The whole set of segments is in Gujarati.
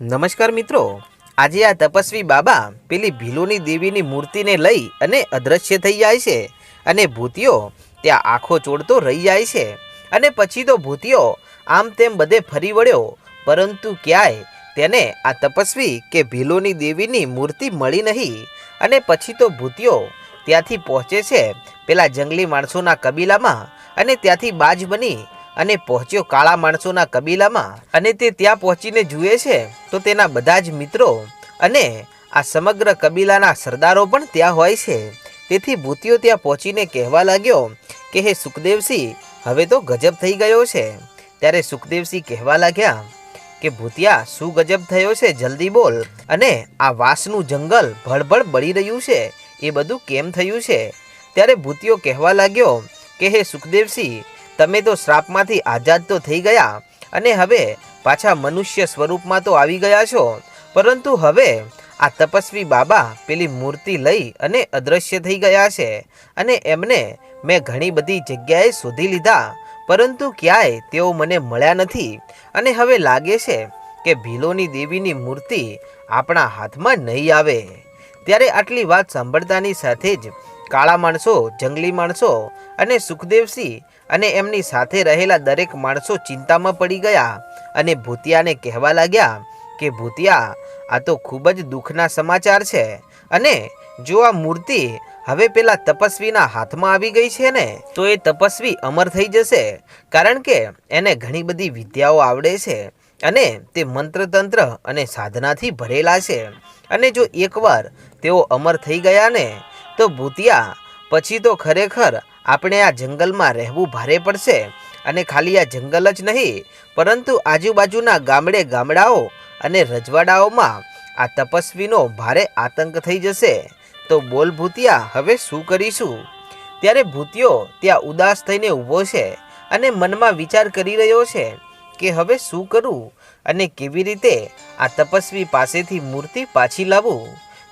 નમસ્કાર મિત્રો. આજે આ તપસ્વી બાબા પેલી ભીલોની દેવીની મૂર્તિને લઈ અને અદ્રશ્ય થઈ જાય છે અને ભૂતિયો ત્યાં આંખો ચોડતો રહી જાય છે અને પછી તો ભૂતિયો આમ તેમ બધે ફરી વળ્યો, પરંતુ ક્યાંય તેને આ તપસ્વી કે ભીલોની દેવીની મૂર્તિ મળી નહીં અને પછી તો ભૂતિયો ત્યાંથી પહોંચે છે પેલા જંગલી માણસોના કબીલામાં અને ત્યાંથી બાજ બની અને પહોંચ્યો કાળા માણસોના કબીલામાં અને તે ત્યાં પહોંચીને જુએ છે, તો તેના બધા જ મિત્રો અને આ સમગ્ર કબીલાના સરદારો પણ ત્યાં હોય છે. તેથી ભૂતિયો ત્યાં પહોંચીને કહેવા લાગ્યો કે, હે સુખદેવસિંહ, હવે તો ગજબ થઈ ગયો છે. ત્યારે સુખદેવસિંહ કહેવા લાગ્યા કે, ભૂતિયા, શું ગજબ થયો છે? જલ્દી બોલ. અને આ વાસનું જંગલ ભળભળ બળી રહ્યું છે, એ બધું કેમ થયું છે? ત્યારે ભૂતિયો કહેવા લાગ્યો કે, હે સુખદેવસિંહ તમે તો શ્રાપમાંથી આઝાદ તો થઈ ગયા અને હવે પાછા મનુષ્ય સ્વરૂપમાં તો આવી ગયા છો. પરંતુ હવે આ તપસ્વી બાબા પેલી મૂર્તિ લઈ અને અદ્રશ્ય થઈ ગયા છે અને એમને મેં ઘણી બધી જગ્યાએ શોધી લીધા, પરંતુ ક્યાંય તેઓ મને મળ્યા નથી. અને હવે લાગે છે કે ભીલોની દેવીની મૂર્તિ આપણા હાથમાં નહીં આવે. ત્યારે આટલી વાત સાંભળતાની સાથે જ કાળા માણસો, જંગલી માણસો અને સુખદેવસિંહ અને એમની સાથે રહેલા દરેક માણસો ચિંતામાં પડી ગયા અને ભૂતિયાને કહેવા લાગ્યા કે, ભૂતિયા, આ તો ખૂબ જ દુઃખના સમાચાર છે અને જો આ મૂર્તિ હવે પેલા તપસ્વીના હાથમાં આવી ગઈ છે ને, તો એ તપસ્વી અમર થઈ જશે, કારણ કે એને ઘણી બધી વિદ્યાઓ આવડે છે અને તે મંત્રતંત્ર અને સાધનાથી ભરેલા છે. અને જો એકવાર તેઓ અમર થઈ ગયા ને, તો ભૂતિયા પછી તો ખરેખર આપણે આ જંગલમાં રહેવું ભારે પડશે અને ખાલી આ જંગલ જ નહીં, પરંતુ આજુબાજુના ગામડે ગામડાઓ અને રજવાડાઓમાં આ તપસ્વીનો ભારે આતંક થઈ જશે. તો બોલ ભૂતિયા, હવે શું કરીશું? ત્યારે ભૂતિયો ત્યાં ઉદાસ થઈને ઊભો છે અને મનમાં વિચાર કરી રહ્યો છે કે હવે શું કરું અને કેવી રીતે આ તપસ્વી પાસેથી મૂર્તિ પાછી લાવું.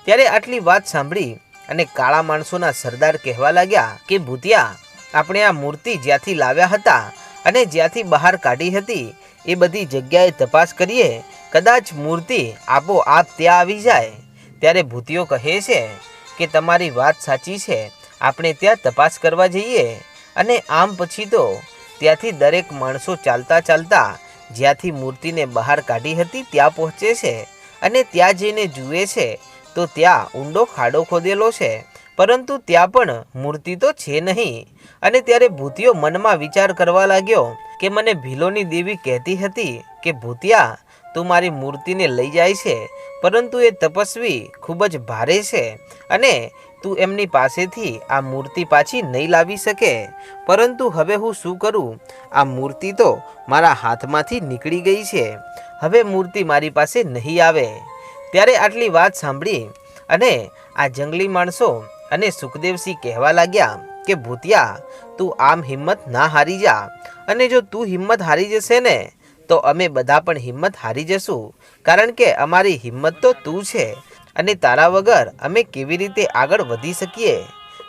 ત્યારે આટલી વાત સાંભળી અને કાળા માણસોના સરદાર કહેવા લાગ્યા કે, ભૂતિયા, આપણે આ મૂર્તિ જ્યાંથી લાવ્યા હતા અને જ્યાંથી બહાર કાઢી હતી, એ બધી જગ્યાએ તપાસ કરીએ, કદાચ મૂર્તિ આપોઆપ ત્યાં આવી જાય. ત્યારે ભૂતિયો કહે છે કે, તમારી વાત સાચી છે, આપણે ત્યાં તપાસ કરવા જઈએ. અને આમ પછી તો ત્યાંથી દરેક માણસો ચાલતા ચાલતા જ્યાંથી મૂર્તિને બહાર કાઢી હતી ત્યાં પહોંચે છે અને ત્યાં જઈને જુએ છે તો ત્યાં ઊંડો ખાડો ખોદેલો છે. પરંતુ ત્યાં પણ મૂર્તિ તો છે નહીં. અને ત્યારે ભૂતિયો મનમાં વિચાર કરવા લાગ્યો કે મને ભીલોની દેવી કહેતી હતી કે, ભૂતિયા, તું મારી મૂર્તિને લઈ જાય છે, પરંતુ એ તપસ્વી ખૂબ જ ભારે છે અને તું એમની પાસેથી આ મૂર્તિ પાછી નહીં લાવી શકે. પરંતુ હવે હું શું કરું? આ મૂર્તિ તો મારા હાથમાંથી નીકળી ગઈ છે. હવે મૂર્તિ મારી પાસે નહીં આવે. ત્યારે આટલી વાત સાંભળી અને આ જંગલી માણસો અને સુખદેવસિંહ કહેવા લાગ્યા કે, ભૂતિયા, તું આમ હિંમત ના હારી જા. અને જો તું હિંમત હારી જશે ને, તો અમે બધા પણ હિંમત હારી જશું. કારણ કે અમારી હિંમત તો તું છે અને તારા વગર અમે કેવી રીતે આગળ વધી શકીએ?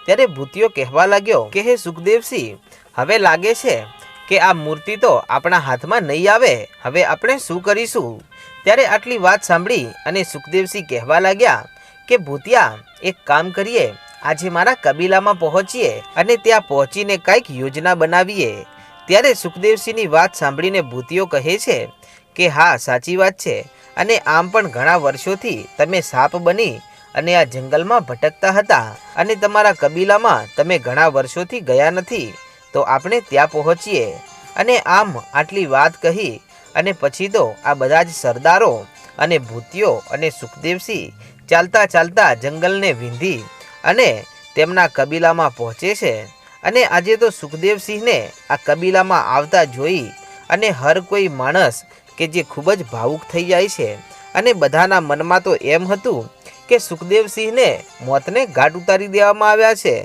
ત્યારે ભૂતિયો કહેવા લાગ્યો કે, હે સુખદેવસિંહ, હવે લાગે છે કે આ મૂર્તિ તો આપણા હાથમાં નહીં આવે. હવે આપણે શું કરીશું? ત્યારે આટલી વાત સાંભળી અને સુખદેવસિંહ કહેવા લાગ્યા કે, ભૂતિયા, એક કામ કરીએ. આજે મારા કબીલામાં પહોંચીએ અને ત્યાં પહોંચીને કંઈક યોજના બનાવીએ. ત્યારે સુખદેવસિંહની વાત સાંભળીને ભૂતિયો કહે છે કે, હા, સાચી વાત છે. અને આમ પણ ઘણા વર્ષોથી તમે સાપ બની અને આ જંગલમાં ભટકતા હતા અને તમારા કબીલામાં તમે ઘણા વર્ષોથી ગયા નથી. તો આપણે ત્યાં પહોંચીએ. અને આમ આટલી વાત કહી અને પછી તો આ બધા જ સરદારો અને ભૂતિયો અને સુખદેવસિંહ ચાલતા ચાલતા જંગલને વીંધી અને તેમના કબીલામાં પહોંચે છે. અને આજે તો સુખદેવસિંહને આ કબીલામાં આવતા જોઈ અને હર કોઈ માણસ કે જે ખૂબ જ ભાવુક થઈ જાય છે અને બધાના મનમાં તો એમ હતું કે સુખદેવસિંહને મોતને ઘાટ ઉતારી દેવામાં આવ્યા છે.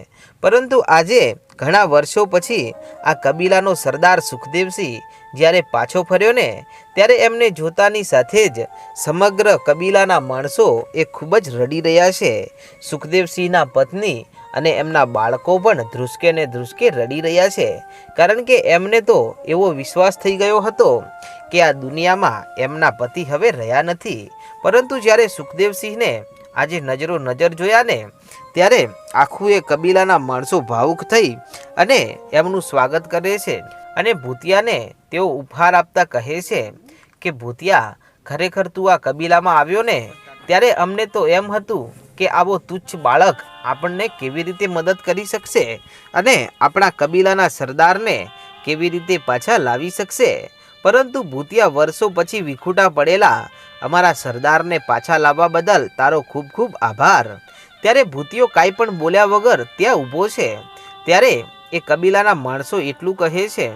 પરંતુ આજે ઘણા વર્ષો પછી આ કબીલાનો સરદાર સુખદેવસિંહ જ્યારે પાછો ફર્યો ને, ત્યારે એમને જોતાની સાથે જ સમગ્ર કબીલાના માણસો એ ખૂબ જ રડી રહ્યા છે. સુખદેવસિંહના પત્ની અને એમના બાળકો પણ ધ્રુસકે ને ધ્રુસકે રડી રહ્યા છે. કારણ કે એમને તો એવો વિશ્વાસ થઈ ગયો હતો કે આ દુનિયામાં એમના પતિ હવે રહ્યા નથી. પરંતુ જ્યારે સુખદેવસિંહને આજે નજરો નજર જોયા ને ત્યારે આખું એ કબીલાના માણસો ભાવુક થઈ અને એમનું સ્વાગત કરે છે અને ભૂતિયાને તેઓ ઉપહાર આપતા કહે છે કે, ભૂતિયા, ખરેખર તું આ કબીલામાં આવ્યો ને? ત્યારે અમને તો એમ હતું કે આવો તુચ્છ બાળક આપણને કેવી રીતે મદદ કરી શકશે અને આપણા કબીલાના સરદારને કેવી રીતે પાછા લાવી શકશે? પરંતુ ભૂતિયા વર્ષો પછી વિખૂટા પડેલા અમારા સરદારને પાછા લાવવા બદલ તારો ખૂબ ખૂબ આભાર. ત્યારે ભૂતિયો કાંઈ પણ બોલ્યા વગર ત્યાં ઊભો છે. ત્યારે એ કબીલાના માણસો એટલું કહે છે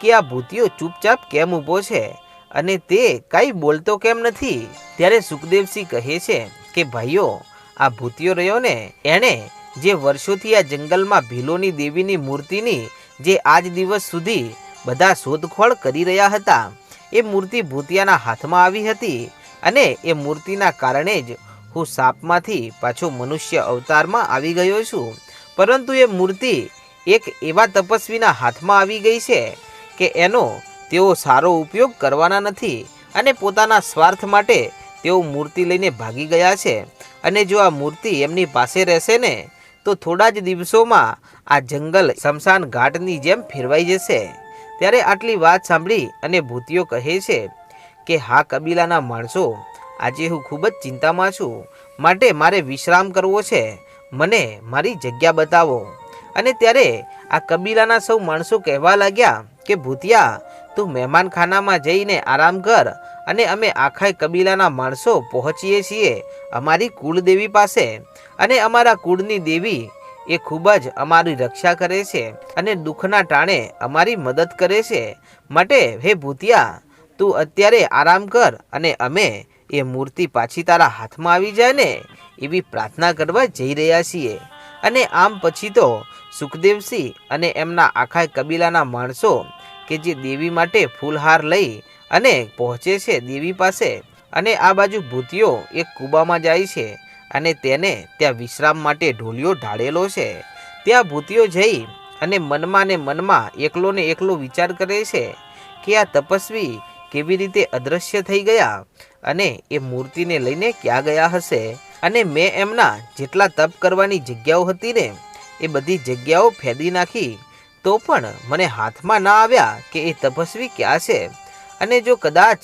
કે આ ભૂતિયો ચૂપચાપ કેમ ઊભો છે? અને તે કાંઈ બોલતો કેમ નથી? ત્યારે સુખદેવસિંહ કહે છે કે, ભાઈઓ, આ ભૂતિયો રહ્યો ને, એણે જે વર્ષોથી આ જંગલમાં ભીલોની દેવીની મૂર્તિની જે આજ દિવસ સુધી બધા શોધખોળ કરી રહ્યા હતા, એ મૂર્તિ ભૂતિયાના હાથમાં આવી હતી અને એ મૂર્તિના કારણે જ હું સાપમાંથી પાછો મનુષ્ય અવતારમાં આવી ગયો છું. પરંતુ એ મૂર્તિ એક એવા તપસ્વીના હાથમાં આવી ગઈ છે કે એનો તેઓ સારો ઉપયોગ કરવાના નથી અને પોતાના સ્વાર્થ માટે તેઓ મૂર્તિ લઈને ભાગી ગયા છે. અને જો આ મૂર્તિ એમની પાસે રહેશે ને, તો થોડા જ દિવસોમાં આ જંગલ શમશાન ઘાટની જેમ ફેરવાઈ જશે. ત્યારે આટલી વાત સાંભળી અને ભૂતિયો કહે છે કે, હા, કબીલાના માણસો આજે હું ખૂબ જ ચિંતામાં છું. માટે મારે વિશ્રામ કરવો છે. મને મારી જગ્યા બતાવો. અને ત્યારે આ કબીલાના સૌ માણસો કહેવા લાગ્યા કે, ભૂતિયા, તું મહેમાનખાનામાં જઈને આરામ કર અને અમે આખા કબીલાના માણસો પહોંચીએ છીએ અમારી કુળદેવી પાસે. અને અમારા કુળની દેવી એ ખૂબ જ અમારી રક્ષા કરે છે અને દુઃખના ટાણે અમારી મદદ કરે છે. માટે, હે ભૂતિયા, તું અત્યારે આરામ કર અને અમે એ મૂર્તિ પાછી તારા હાથમાં આવી જાય ને, એવી પ્રાર્થના કરવા જઈ રહ્યા છીએ. અને આમ પછી તો સુખદેવસિંહ અને એમના આખા કબીલાના માણસો કે જે દેવી માટે ફૂલહાર લઈ અને પહોંચે છે દેવી પાસે, અને આ બાજુ ભૂતિયો એક કૂબામાં જાય છે, અને તેને ત્યાં વિશ્રામ માટે ઢોલિયો ઢાળેલો છે. ત્યાં ભૂતિયો જઈ અને મનમાં ને મનમાં એકલો ને એકલો વિચાર કરે છે કે આ તપસ્વી કેવી રીતે અદૃશ્ય થઈ ગયા અને એ મૂર્તિને લઈને ક્યાં ગયા હશે? અને મેં એમના જેટલા તપ કરવાની જગ્યાઓ હતી ને, એ બધી જગ્યાઓ ફેદી નાખી. તો પણ મને હાથમાં ના આવ્યા કે એ તપસ્વી ક્યાં છે? અને જો કદાચ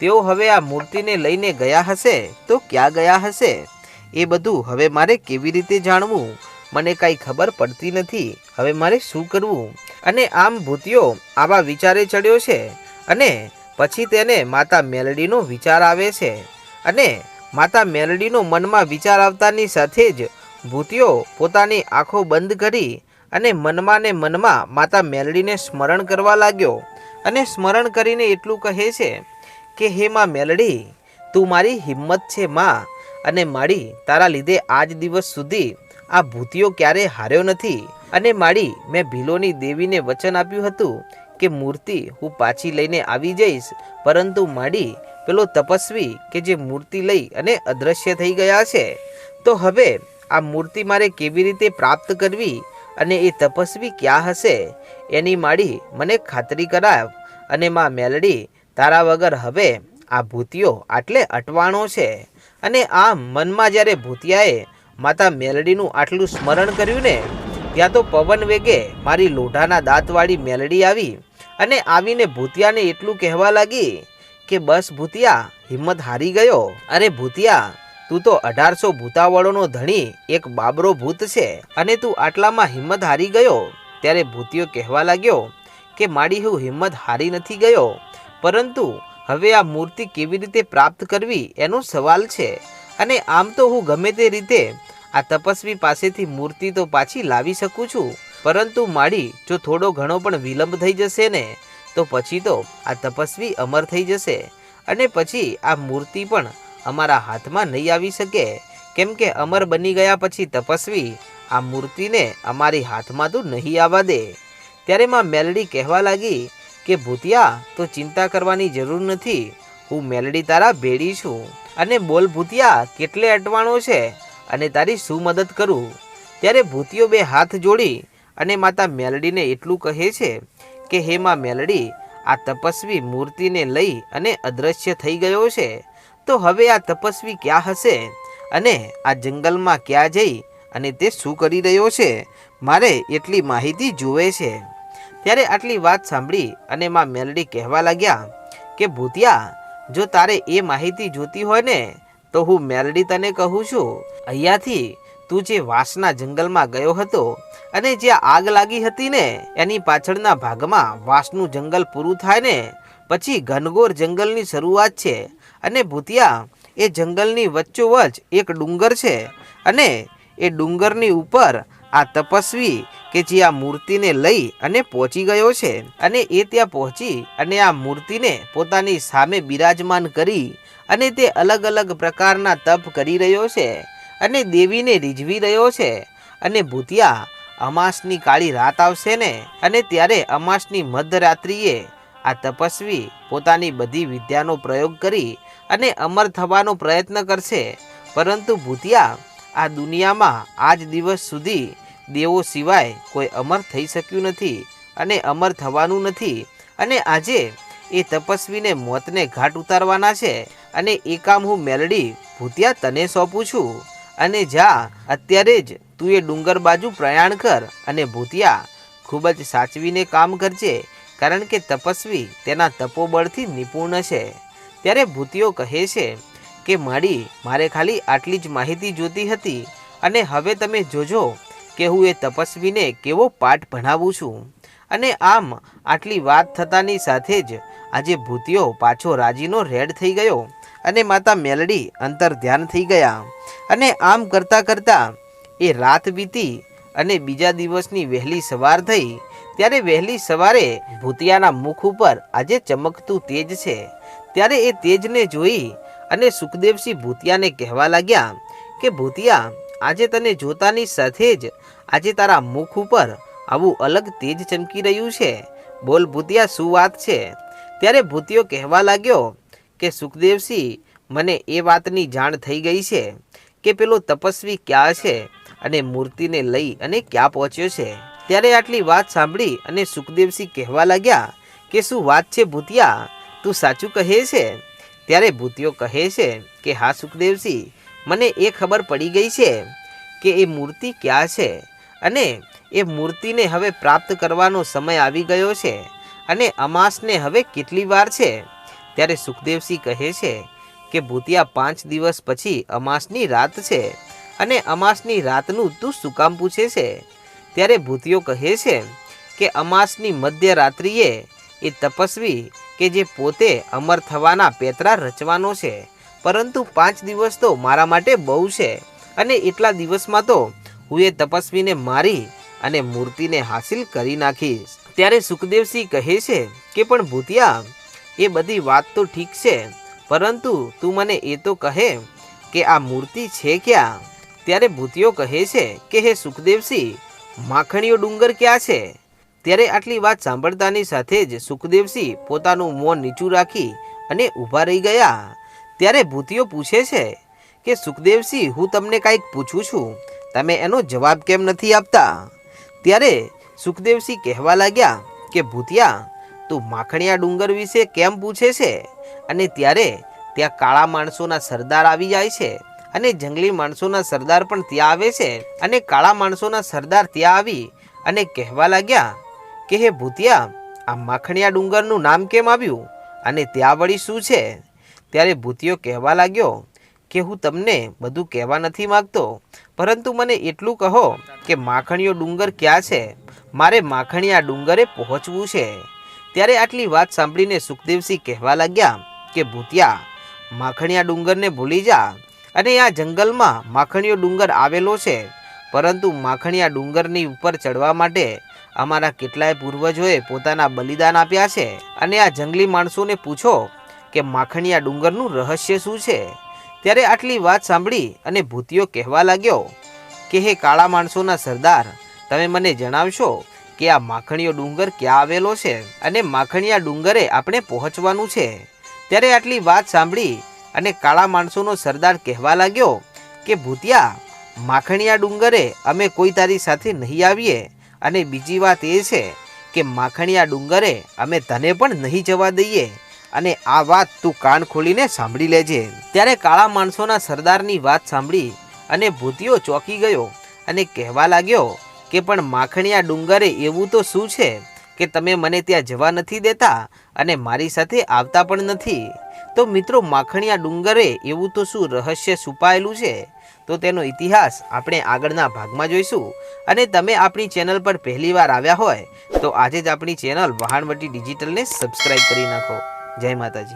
તેઓ હવે આ મૂર્તિને લઈને ગયા હશે, તો ક્યાં ગયા હશે? એ બધું હવે મારે કેવી રીતે જાણવું? મને કાંઈ ખબર પડતી નથી. હવે મારે શું કરવું? અને આમ ભૂતિયો આવા વિચારે ચડ્યો છે. અને પછી તેને માતા મેલડીનો વિચાર આવે છે અને માતા મેલડીનો મનમાં વિચાર આવતાની સાથે જ ભૂતિયો પોતાની આંખો બંધ કરી અને મનમાં ને મનમાં માતા મેલડીને સ્મરણ કરવા લાગ્યો અને સ્મરણ કરીને એટલું કહે છે કે, હે માં મેલડી, તું મારી હિંમત છે માં અને મારી તારા લીધે આજ દિવસ સુધી આ ભૂતિયો ક્યારે હાર્યો નથી અને મારી મેં ભીલોની દેવીને વચન આપ્યું હતું કે મૂર્તિ હું પાછી લઈને આવી જઈશ, પરંતુ માડી, પેલો તપસ્વી કે જે મૂર્તિ લઈ અને અદૃશ્ય થઈ ગયા છે? તો હવે આ મૂર્તિ મારે કેવી રીતે પ્રાપ્ત કરવી અને એ તપસ્વી ક્યાં હશે? એની માડી મને ખાતરી કરાવ અને માં મેલડી, તારા વગર હવે આ ભૂતિયો આટલે અટવાણો છે. અને આમ મનમાં જ્યારે ભૂતિયાએ માતા મેલડીનું આટલું સ્મરણ કર્યું ને, ત્યાં તો પવન વેગે મારી લોઢાના દાંતવાળી મેલડી આવી અને આવીને ભૂતિયાને એટલું કહેવા લાગી કે બસ ભૂતિયા, હિંમત હારી ગયો. અરે ભૂતિયા, તું તો અઢારસો ભૂતાવળોનો ધણી, એક બાબરો ભૂત છે અને તું આટલામાં હિંમત હારી ગયો. ત્યારે ભૂતિયો કહેવા લાગ્યો કે માડી હું હિંમત હારી નથી ગયો, પરંતુ હવે આ મૂર્તિ કેવી રીતે પ્રાપ્ત કરવી એનો સવાલ છે. અને આમ તો હું ગમે તે રીતે આ તપસ્વી પાસેથી મૂર્તિ તો પાછી લાવી શકું છું પરંતુ માળી જો થોડો ઘણો પણ વિલંબ થઈ જશે ને, તો પછી તો આ તપસ્વી અમર થઈ જશે. અને પછી આ મૂર્તિ પણ અમારા હાથમાં નહીં આવી શકે. કેમ કે અમર બની ગયા પછી તપસ્વી આ મૂર્તિને અમારી હાથમાં તો નહીં આવવા દે. ત્યારે માં મેલડી કહેવા લાગી કે, ભૂતિયા, તો ચિંતા કરવાની જરૂર નથી. હું મેલડી તારા ભેડી છું. અને બોલ, ભૂતિયા, કેટલે અટવાણો છે? અને તારી શું મદદ કરું? ત્યારે ભૂતિયો બે હાથ જોડી અને માતા મેલડીને એટલું કહે છે કે, હે માં મેલડી, આ તપસ્વી મૂર્તિને લઈ અને અદૃશ્ય થઈ ગયો છે. તો હવે આ તપસ્વી ક્યાં હશે? અને આ જંગલમાં ક્યાં જઈ? અને તે શું કરી રહ્યો છે? મારે એટલી માહિતી જુએ છે. ત્યારે આટલી વાત સાંભળી અને માં મેલડી કહેવા લાગ્યા કે, ભૂતિયા, જો તારે એ માહિતી જોતી હોય ને, તો હું મેલડી તને કહું છું. અહીંયાથી તું જે વાસના જંગલમાં ગયો હતો અને જ્યાં આગ લાગી હતી ને, એની પાછળના ભાગમાં વાસનું જંગલ પૂરું થાય ને, પછી ઘનઘોર જંગલની શરૂઆત છે અને ભૂતિયા, એ જંગલની વચ્ચોવચ એક ડુંગર છે અને એ ડુંગરની ઉપર આ તપસ્વી કે જે આ મૂર્તિને લઈ અને પહોંચી ગયો છે અને એ ત્યાં પહોંચી અને આ મૂર્તિને પોતાની સામે બિરાજમાન કરી અને તે અલગ અલગ પ્રકારના તપ કરી રહ્યો છે. અને દેવીને રીઝવી રહ્યો છે. અને ભૂતિયા, અમાસની કાળી રાત આવશે ને? અને ત્યારે અમાસની મધરાત્રિએ આ તપસ્વી પોતાની બધી વિદ્યાનો પ્રયોગ કરી અને અમર થવાનો પ્રયત્ન કરશે. પરંતુ ભૂતિયા, આ દુનિયામાં આજ દિવસ સુધી દેવો સિવાય કોઈ અમર થઈ શક્યું નથી અને અમર થવાનું નથી. અને આજે એ તપસ્વીને મોતને ઘાટ ઉતારવાના છે. અને એ કામ હું મેલડી ભૂતિયા તને સોંપું છું. અને જા, અત્યારે જ તું એ ડુંગર બાજુ પ્રયાણ કર અને ભૂતિયા ખૂબ જ સાચવીને કામ કરજે, કારણ કે તપસ્વી તેના તપોબળથી નિપુણ છે. ત્યારે ભૂતિયો કહે છે કે, માડી, મારે ખાલી આટલી જ માહિતી જોતી હતી અને હવે તમે જોજો કે હું એ તપસ્વીને કેવો પાઠ ભણાવું છું. અને આમ આટલી વાત થતાની સાથે જ આજે ભૂતિયો પાછો રાજીનો રેડ થઈ ગયો. અને માતા મેલડી અંતર ધ્યાન થઈ ગયા. અને આમ કરતાં કરતાં એ રાત વીતી અને બીજા દિવસની વહેલી સવાર થઈ. ત્યારે વહેલી સવારે ભૂતિયાના મુખ ઉપર આજે ચમકતું તેજ છે. ત્યારે એ તેજને જોઈ અને સુખદેવસિંહ ભૂતિયાને કહેવા લાગ્યા કે, ભૂતિયા, આજે તને જોતાની સાથે જ આજે તારા મુખ ઉપર આવું અલગ તેજ ચમકી રહ્યું છે. બોલ ભૂતિયા, શું વાત છે? ત્યારે ભૂતિયો કહેવા લાગ્યો કે સુખદેવસિંહ, મને એ વાતની જાણ થઈ ગઈ છે કે પેલો તપસ્વી ક્યાં છે અને મૂર્તિને લઈ અને ક્યાં પહોંચ્યો છે. ત્યારે આટલી વાત સાંભળી અને સુખદેવસિંહ કહેવા લાગ્યા કે, શું વાત છે ભૂતિયા? તું સાચું કહે છે? ત્યારે ભૂતિયો કહે છે કે, હા સુખદેવસિંહ, મને એ ખબર પડી ગઈ છે કે એ મૂર્તિ ક્યાં છે અને એ મૂર્તિને હવે પ્રાપ્ત કરવાનો સમય આવી ગયો છે અને અમાસને હવે કેટલી વાર છે? ત્યારે સુખદેવસિંહ કહે છે કે ભૂતિયા પાંચ દિવસ પછી અમાસની રાત છે અને અમાસની રાતનું તું શું કામ પૂછે છે? ત્યારે ભૂતિયો કહે છે કે અમાસની મધ્યરાત્રિએ એ તપસ્વી કે જે પોતે અમર થવાના પેતરા રચવાનો છે. પરંતુ પાંચ દિવસ તો મારા માટે બહુ છે અને એટલા દિવસમાં તો હું એ તપસ્વીને મારી અને મૂર્તિને હાસિલ કરી નાખીશ. ત્યારે સુખદેવસિંહ કહે છે કે પણ ભૂતિયા એ બધી વાત તો ઠીક છે, પરંતુ તું મને એ તો કહે કે આ મૂર્તિ છે ક્યાં? ત્યારે ભૂતિયો કહે છે કે, હે સુખદેવસિંહ માખણીયો ડુંગર ક્યાં છે? ત્યારે આટલી વાત સાંભળતાની સાથે જ સુખદેવસિંહ પોતાનું મોં નીચું રાખી અને ઊભા રહી ગયા. ત્યારે ભૂતિયો પૂછે છે કે, સુખદેવસિંહ, હું તમને કાંઈક પૂછું છું? તમે એનો જવાબ કેમ નથી આપતા? ત્યારે સુખદેવસિંહ કહેવા લાગ્યા કે, ભૂતિયા તું માખણીયા ડુંગર વિશે કેમ પૂછે છે? અને ત્યારે ત્યાં કાળા માણસોના સરદાર આવી જાય છે અને જંગલી માણસોના સરદાર પણ ત્યાં આવે છે અને કાળા માણસોના સરદાર ત્યાં આવી અને કહેવા લાગ્યા કે, હે ભૂતિયા, આ માખણિયા ડુંગરનું નામ કેમ આવ્યું? અને ત્યાં વળી શું છે? ત્યારે ભૂતિયો કહેવા લાગ્યો કે, હું તમને બધું કહેવા નથી માગતો, પરંતુ મને એટલું કહો કે માખણીયો ડુંગર ક્યાં છે? મારે માખણીયા ડુંગરે પહોંચવું છે. ત્યારે આટલી વાત સાંભળીને સુખદેવસિંહ કહેવા લાગ્યા કે, ભૂતિયા, માખણીયા ડુંગરને ભૂલી જા અને આ જંગલમાં માખણીયો ડુંગર આવેલો છે. પરંતુ માખણીયા ડુંગરની ઉપર ચડવા માટે અમારા કેટલાય પૂર્વજોએ પોતાના બલિદાન આપ્યા છે. અને આ જંગલી માણસોને પૂછો કે, માખણીયા ડુંગરનું રહસ્ય શું છે? ત્યારે આટલી વાત સાંભળી અને ભૂતિયો કહેવા લાગ્યો કે, હે કાળા માણસોના સરદાર, તમે મને જણાવશો કે આ માખણીયો ડુંગર ક્યાં આવેલો છે અને માખણીયા ડુંગરે આપણે પહોંચવાનું છે? ત્યારે આટલી વાત સાંભળી અને કાળા માણસોનો સરદાર કહેવા લાગ્યો કે, ભૂતિયા, માખણીયા ડુંગરે અમે કોઈ તારી સાથે નહીં આવીએ. અને બીજી વાત એ છે કે, માખણિયા ડુંગરે અમે તને પણ નહીં જવા દઈએ. અને આ વાત તું કાન ખોલીને સાંભળી લેજે. ત્યારે કાળા માણસોના સરદારની વાત સાંભળી અને ભૂતિયો ચોંકી ગયો અને કહેવા લાગ્યો કે પણ માખણિયા ડુંગરે એવું તો શું છે કે તમે મને ત્યાં જવા નથી દેતા અને મારી સાથે આવતા પણ નથી? તો મિત્રો, માખણિયા ડુંગરે એવું તો શું રહસ્ય છુપાયેલું છે? તો તેનો ઇતિહાસ આપણે આગળના ભાગમાં જોઈશું. અને તમે આપણી ચેનલ પર પહેલીવાર આવ્યા હોય, તો આજે જ આપણી ચેનલ વહાણવટી ડિજિટલને સબસ્ક્રાઈબ કરી નાખો. જય માતાજી.